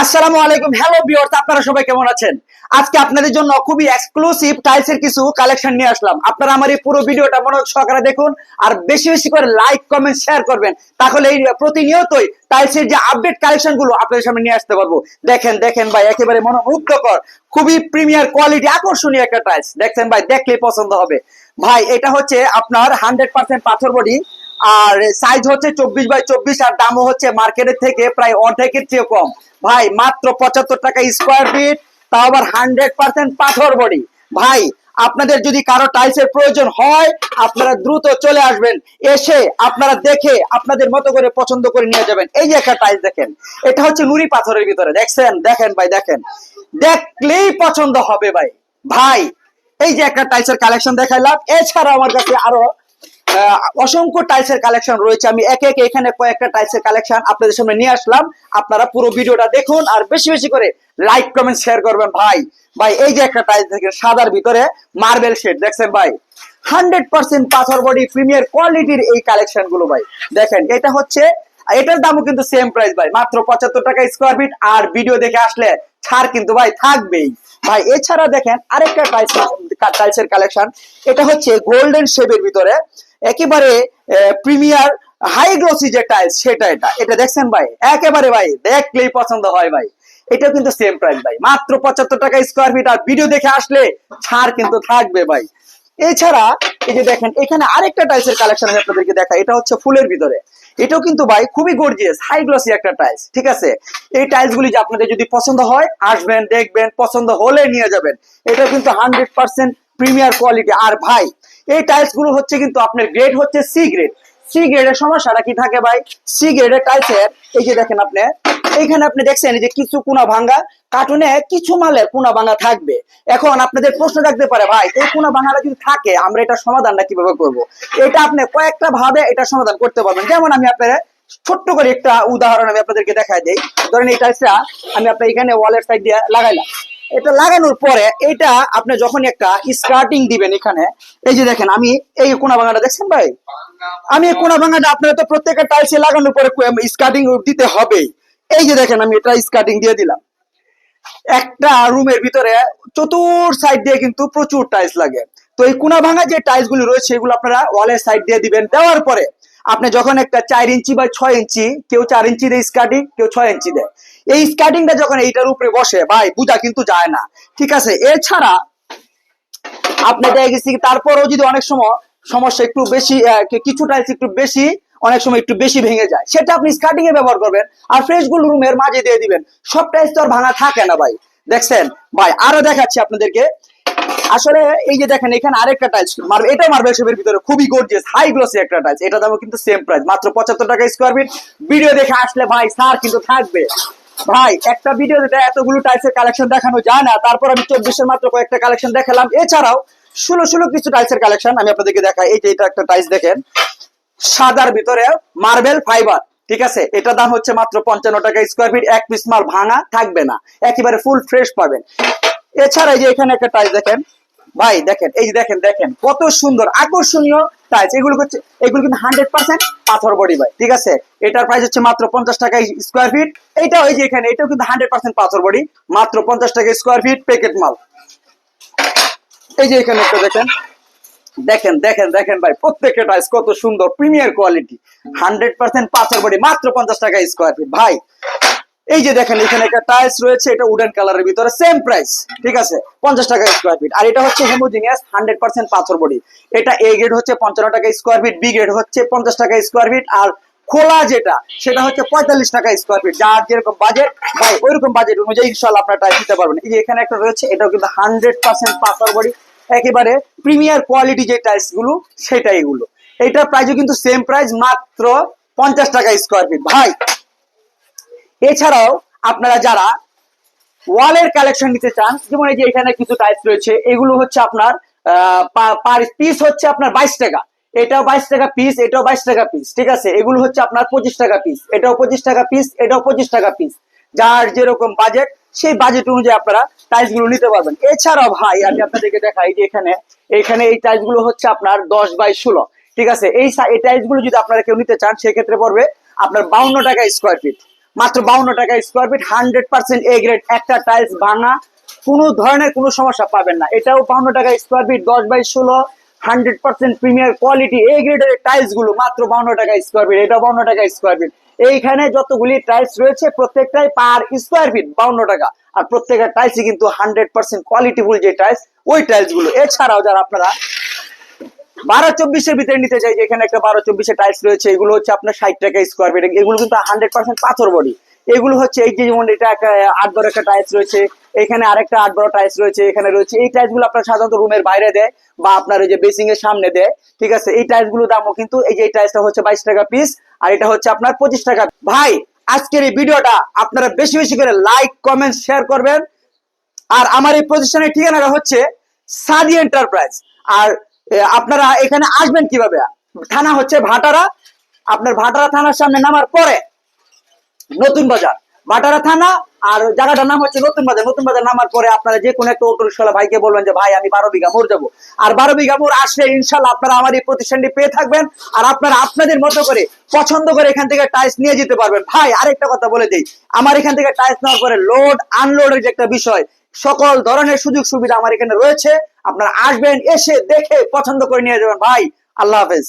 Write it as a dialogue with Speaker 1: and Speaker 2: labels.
Speaker 1: আসসালামু আলাইকুম। Hello viewers আপনারা সবাই কেমন আছেন? আজকে আপনাদের জন্য খুবই এক্সক্লুসিভ টাইলসের কিছু কালেকশন নিয়ে আসলাম। আপনারা আমার এই পুরো ভিডিওটা মনোযোগ সহকারে দেখুন আর বেশি বেশি করে লাইক কমেন্ট শেয়ার করবেন। তাহলে এই প্রতিনিয়তই টাইলসের যে আপডেট কালেকশনগুলো আপনাদের সামনে নিয়ে আসতে পারব। দেখেন দেখেন ভাই, একেবারে মনোমুগ্ধকর, খুবই প্রিমিয়ার কোয়ালিটি আকর্ষণীয় একটা টাইলস দেখছেন ভাই, দেখলেই পছন্দ হবে। ভাই, এটা হচ্ছে আপনার হান্ড্রেড পার্সেন্ট পাথর বডি আর সাইজ হচ্ছে চব্বিশ বাই চব্বিশ আর দামও হচ্ছে মার্কেটের থেকে প্রায় অর্ধেকের চেয়ে কম। ভাই, মাত্র পঁচাত্তর টাকা স্কোয়ার ফিট তাও আবার হান্ড্রেড পার্সেন্ট পাথর বডি। ভাই, আপনাদের যদি কারও টাইলসের প্রয়োজন হয়, আপনারা দ্রুত চলে আসবেন। এসে আপনারা দেখে আপনাদের মতো করে পছন্দ করে নিয়ে যাবেন। এই যে একটা টাইলস দেখেন, এটা হচ্ছে নুড়ি পাথরের ভিতরে। দেখছেন? দেখেন ভাই, দেখেন। দেখলেই পছন্দ হবে ভাই। ভাই, এই যে একটা টাইলসের কালেকশন দেখাইলাম। এছাড়া আমার কাছে আরও অসংখ্য টাইলসের কালেকশন রয়েছে। আমি একে একে এখানে কয়েকটা টাইলসের কালেকশন আপনাদের সামনে নিয়ে আসলাম। আপনারা পুরো ভিডিওটা দেখুন আর বেশি বেশি করে লাইক কমেন্ট শেয়ার করবেন ভাই। ভাই, এই যে একটা টাইলস দেখেন, সাদার ভিতরে মার্বেল শেড দেখছেন ভাই? হান্ড্রেড পার্সেন্ট পাথর বডি প্রিমিয়ার কোয়ালিটির এই কালেকশনগুলো ভাই। দেখেন, এটা হচ্ছে, এটার দামও কিন্তু সেম প্রাইস ভাই। মাত্র পঁচাত্তর টাকা স্কোয়ার ফিট আর ভিডিও দেখে আসলে ছাড় কিন্তু ভাই থাকবেই। ভাই, এছাড়া দেখেন আরেকটা টাইলস টাইলসের কালেকশন এটা হচ্ছে গোল্ডেন শেপের ভিতরে একেবারে প্রিমিয়ার হাই গ্লোসি যে টাইলস সেটা এটা। এটা দেখছেন ভাই? একেবারে ভাই, দেখলেই পছন্দ হয় ভাই। এটাও কিন্তু সেম প্রাইস ভাই। মাত্র পঁচাত্তর টাকা স্কোয়ার ফিট আর ভিডিও দেখে আসলে ছাড় কিন্তু থাকবে ভাই। এছাড়া, এই যে দেখেন, এখানে আরেকটা টাইলসের কালেকশন আমি আপনাদেরকে দেখা এটা হচ্ছে ফুলের ভিতরে। এটাও কিন্তু ভাই, খুবই গর্জিয়াস হাই গ্লসি একটা টাইলস ঠিক আছে? এই টাইলস গুলি আপনাদের যদি পছন্দ হয়, আসবেন, দেখবেন, পছন্দ হলে নিয়ে যাবেন। এটা কিন্তু হান্ড্রেড পার্সেন্ট প্রিমিয়ার কোয়ালিটি আর ভাই, এই টাইলসগুলো হচ্ছে কিন্তু আপনার গ্রেড হচ্ছে সি গ্রেড সি গ্রেডের সমস্যাটা কি থাকে ভাই? সি গ্রেডের টাইলসের এই যে দেখেন আপনি, এইখানে আপনি দেখছেন যে কিছু কোনা ভাঙ্গা কার্টুনে কিছু মালের কোনা ভাঙ্গা থাকবে। এখন আপনাদের প্রশ্ন থাকতে পারে, ভাই, এই কোনা ভাঙ্গাটা যদি থাকে, আমরা এটা সমাধানটা কীভাবে করব? এটা আপনি কয়েকটা ভাবে এটা সমাধান করতে পারবেন। যেমন আমি আপনার ছোট্ট করে একটা উদাহরণ আমি আপনাদেরকে দেখাই দিই। ধরেন এই টাইলসটা আমি আপনার এখানে ওয়ালের সাইড দিয়ে লাগাইলাম। এটা লাগানোর পরে এটা আপনি যখন একটা স্কার্টিং দিবেন এখানে, এই যে দেখেন আমি এই কোনা ভাঙাটা দেখছেন ভাই? আমি কোনা ভাঙাটা আপনার তো প্রত্যেকটা টাইলসে লাগানোর পরে স্কার্টিং দিতে হবে এই যে দেখেন আমি এটা স্কার্টিং দিয়ে দিলাম। একটা রুমের ভিতরে চতুর সাইড দিয়ে কিন্তু প্রচুর টাইলস লাগে। তো এই কোনা ভাঙা যে টাইলস গুলি রয়েছে এগুলো আপনারা ওয়ালের সাইড দিয়ে দিবেন। দেওয়ার পরে আপনি যখন একটা চার ইঞ্চি বা ছয় ইঞ্চি, কেউ চার ইঞ্চি দেয় স্কার্টিং কেউ ছয় ইঞ্চি দেয়। এই স্কার্টিংটা যখন এইটার উপরে বসে ভাই বুঝা কিন্তু যায় না। ঠিক আছে? এছাড়া আপনি দেখা গেছি তারপরেও যদি অনেক সময় সমস্যা একটু বেশি আহ, কিছু টাইলস একটু বেশি অনেক সময় একটু বেশি ভেঙে যায়। সেটা আপনি স্কার্টিং এ ব্যবহার করবেন আর ফ্রেশগুলো রুমের মাঝে দিয়ে দিবেন। সব টাইলস তো আর ভাঙা থাকে না ভাই। দেখছেন? ভাই আরও দেখাচ্ছি আপনাদেরকে। আসলে এই যে দেখেন এখানে আরেকটা টাইলস মার্বেল এটা মার্বেল শেপের ভিতরে খুবই গর্জিয়াস হাই গ্লোসি একটা টাইলস এটা দামও কিন্তু সেম প্রাইস মাত্র পঁচাত্তর টাকা স্কোয়ার ফিট ভিডিও দেখে আসলে ভাই স্যার কিন্তু থাকবে। ভাই, একটা ভিডিওতে এতগুলো টাইলসের কালেকশন দেখানো যায় না। তারপর আমি চব্বিশের মাত্র কয়েকটা কালেকশন দেখালাম। এছাড়াও, ষোলো ষোলো কিছু টাইলসের কালেকশন আমি আপনাদেরকে দেখাই। এই যে এটা একটা টাইলস দেখেন। সাদার ভিতরে মার্বেল ফাইবার ঠিক আছে? এটা দাম হচ্ছে মাত্র পঞ্চান্ন টাকা স্কোয়ার ফিট এক পিস মাল ভাঙা থাকবে না। একেবারে ফুল ফ্রেশ পাবেন। এছাড়া এই যে এখানে একটা টাইলস দেখেন। ভাই, দেখেন, এই যে দেখেন দেখেন, কত সুন্দর, আকর্ষণীয় টাইলস এগুলো হচ্ছে, এগুলো কিন্তু হান্ড্রেড পার্সেন্ট পাথর বডি ভাই, ঠিক আছে? এটার প্রাইস হচ্ছে মাত্র পঞ্চাশ টাকা স্কোয়ার ফিট এইটাও এই যে এখানে, এটাও কিন্তু হান্ড্রেড পার্সেন্ট পাথর বডি, মাত্র পঞ্চাশ টাকা স্কোয়ার ফিট প্যাকেট মাল। এই যে এখানে একটা দেখেন দেখেন দেখেন দেখেন ভাই, প্রত্যেকটা টাইলস কত সুন্দর প্রিমিয়ার কোয়ালিটি হান্ড্রেড পার্সেন্ট পাথর বডি, মাত্র পঞ্চাশ টাকা স্কোয়ার ফিট ভাই এই যে দেখেন, এখানে একটা টাইলস রয়েছে, এটা উডেন কালারের ভিতরে সেম প্রাইস ঠিক আছে? পঞ্চাশ টাকা স্কোয়ার ফিট আর এটা হচ্ছে হোমোজিনিয়াস হান্ড্রেড পার্সেন্ট পাথর বডি। এটা এ গ্রেড হচ্ছে পঞ্চান্ন টাকা স্কোয়ার ফিট বি গ্রেড হচ্ছে পঞ্চাশ টাকা স্কোয়ার ফিট আর খোলা যেটা, সেটা হচ্ছে পঁয়তাল্লিশ টাকা স্কোয়ার ফিট যার যেরকম বাজেট ভাই, ওইরকম বাজেট অনুযায়ী ইনশাল্লাহ আপনার টাইলস দিতে পারবেন। এই যে এখানে একটা রয়েছে, এটাও কিন্তু হান্ড্রেড পার্সেন্ট পাথর বডি। একেবারে প্রিমিয়ার কোয়ালিটি যে টাইলসগুলো, সেটাই এগুলো। এটার প্রাইসও কিন্তু সেম প্রাইস মাত্র পঞ্চাশ টাকা স্কোয়ার ফিট ভাই এছাড়াও আপনারা যারা ওয়ালের কালেকশন নিতে চান, যেমন এই যে এখানে কিছু টাইলস রয়েছে, এগুলো হচ্ছে আপনার পার পিস হচ্ছে আপনার বাইশ টাকা। এটাও বাইশ টাকা পিস এটাও বাইশ টাকা পিস ঠিক আছে? এগুলো হচ্ছে আপনার পঁচিশ টাকা পিস এটাও পঁচিশ টাকা পিস এটাও পঁচিশ টাকা পিস যার যেরকম বাজেট সেই বাজেট অনুযায়ী আপনারা টাইলসগুলো নিতে পারবেন। এছাড়াও ভাই, আমি আপনাদেরকে দেখাই যে এখানে এখানে এই টাইলসগুলো হচ্ছে আপনার দশ বাই ষোলো, ঠিক আছে? এই টাইলসগুলো যদি আপনারা কেউ নিতে চান, সেক্ষেত্রে পড়বে আপনার বাউন্ন টাকা স্কোয়ার ফিট মাত্র বাউন্ন টাকা square feet hundred percent A grade একটা টাইলস ভাঙা, কোনো ধরনের কোনো সমস্যা পাবেন না। এটাও বাউন্ন টাকা স্কোয়ার ফিট দশ বাই ষোলো হান্ড্রেড পার্সেন্ট প্রিমিয়ার কোয়ালিটি এই গ্রেডের টাইলসগুলো মাত্র বাউন্ন টাকা স্কোয়ার ফিট এটা বাউন্ন টাকা স্কোয়ার ফিট এইখানে যতগুলি টাইলস রয়েছে, প্রত্যেকটাই পার স্কোয়ার ফিট বাউন্ন টাকা। আর প্রত্যেকটা টাইলসই কিন্তু হান্ড্রেড পার্সেন্ট কোয়ালিটিফুল যে টাইলস ওই টাইলসগুলো। এছাড়াও যারা আপনারা বারো চব্বিশের ভিতরে নিতে চাই যে এখানে একটা বারো চব্বিশের টাইলস রয়েছে, এগুলো হচ্ছে আপনার ষাট টাকা স্কোয়ার ফিট এগুলো কিন্তু হান্ড্রেড পার্সেন্ট পাথর বডি। এগুলো হচ্ছে এই যে যেমন এটা একটা আট বড় একটা টাইলস রয়েছে, এখানে আরেকটা আট বড় টাইলস রয়েছে, এখানে রয়েছে। এই টাইলসগুলো আপনার সাধারণত রুমের বাইরে দেয় বা আপনার ওই যে বেসিং এর সামনে দেয়, ঠিক আছে? এই টাইলসগুলো দামও কিন্তু এই যে এই টাইলসটা হচ্ছে বাইশ টাকা পিস আর এটা হচ্ছে আপনার পঁচিশ টাকা। ভাই, আজকের এই ভিডিওটা আপনারা বেশি বেশি করে লাইক কমেন্ট শেয়ার করবেন। আর আমার এই প্রতিষ্ঠানের ঠিকানাটা হচ্ছে সাদি এন্টারপ্রাইজ আর আপনারা এখানে আসবেন কীভাবে? থানা হচ্ছে ভাটারা। আপনার ভাটারা থানার সামনে নামার পরে নতুন বাজার। ভাটারা থানা আর জায়গাটার নাম হচ্ছে নতুন বাজার। নতুন বাজার নামার পরে আপনারা যে কোনো একটা অটো রিক্সাওয়ালা ভাইকে বলবেন যে, ভাই, আমি বারো বিঘা মোড় যাব। আর বারো বিঘা মোড় আসলে ইনশাল্লাহ আপনারা আমার এই প্রতিষ্ঠানটি পেয়ে থাকবেন আর আপনারা আপনাদের মতো করে পছন্দ করে এখান থেকে টাইলস নিয়ে যেতে পারবেন। ভাই, আরেকটা কথা বলে দিই। আমার এখান থেকে টাইলস নেওয়ার পরে লোড আনলোডের যে একটা বিষয় সকল ধরনের সুযোগ সুবিধা আমার এখানে রয়েছে। আপনারা আসবেন, এসে দেখে পছন্দ করে নিয়ে যাবেন। ভাই, আল্লাহ হাফেজ।